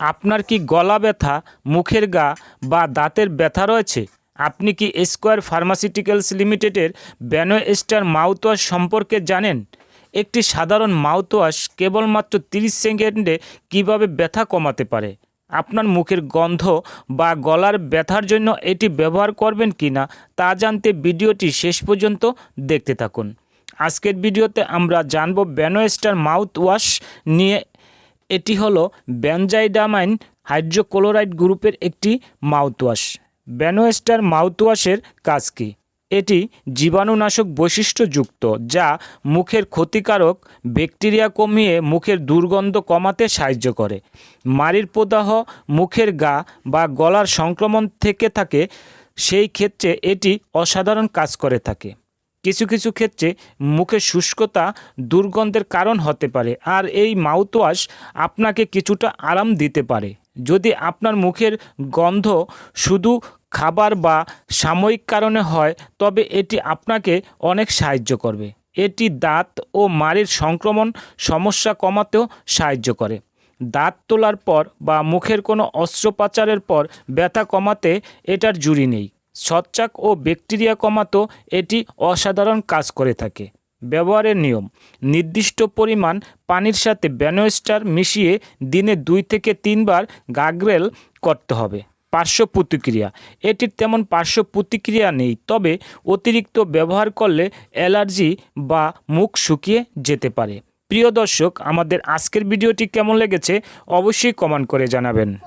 আপনার কি গলা ব্যথা, মুখের গা বা দাঁতের ব্যথা রয়েছে? আপনি কি স্কোয়ার ফার্মাসিউটিক্যালস লিমিটেডের ব্যানোয়েস্টার মাউথওয়াশ সম্পর্কে জানেন? একটি সাধারণ মাউথওয়াশ কেবলমাত্র তিরিশ সেকেন্ডে কীভাবে ব্যথা কমাতে পারে? আপনার মুখের গন্ধ বা গলার ব্যথার জন্য এটি ব্যবহার করবেন কি না, তা জানতে ভিডিওটি শেষ পর্যন্ত দেখতে থাকুন। আজকের ভিডিওতে আমরা জানব ব্যানোয়েস্টার মাউথ ওয়াশ নিয়ে এটি হলো ব্যানজাইডামাইন হাইড্রোক্লোরাইড গ্রুপের একটি মাউথওয়াশ। ব্যানোয়েস্টার মাউথওয়াশের কাজ কী? এটি জীবাণুনাশক বৈশিষ্ট্যযুক্ত যা মুখের ক্ষতিকারক ব্যাকটেরিয়া কমিয়ে মুখের দুর্গন্ধ কমাতে সাহায্য করে। মারির প্রদাহ মুখের গা বা গলার সংক্রমণ থেকে থাকে, সেই ক্ষেত্রে এটি অসাধারণ কাজ করে থাকে। কিছু কিছু ক্ষেত্রে মুখে শুষ্কতা দুর্গন্ধের কারণ হতে পারে। আর এই মাউথওয়াশ আপনাকে কিছুটা আরাম দিতে পারে। যদি আপনার মুখের গন্ধ শুধু খাবার বা সাময়িক কারণে হয়, তবে এটি আপনাকে অনেক সাহায্য করবে। এটি দাঁত ও মাড়ির সংক্রমণ সমস্যা কমাতেও সাহায্য করে। দাঁত তোলার পর বা মুখের কোনো অস্ত্রোপচারের পর ব্যথা কমাতে এটার জুড়ি নেই। ছত্রাক ও ব্যাকটেরিয়া কমাতেও এটি অসাধারণ কাজ করে থাকে। ব্যবহারের নিয়ম, নির্দিষ্ট পরিমাণ পানির সাথে ব্যানোস্টার মিশিয়ে দিনে দুই থেকে তিনবার গাগ্রেল করতে হবে। পার্শ্ব প্রতিক্রিয়া, এটির তেমন পার্শ্ব প্রতিক্রিয়া নেই, তবে অতিরিক্ত ব্যবহার করলে অ্যালার্জি বা মুখ শুকিয়ে যেতে পারে। প্রিয় দর্শক, আমাদের আজকের ভিডিওটি কেমন লেগেছে অবশ্যই কমেন্ট করে জানাবেন।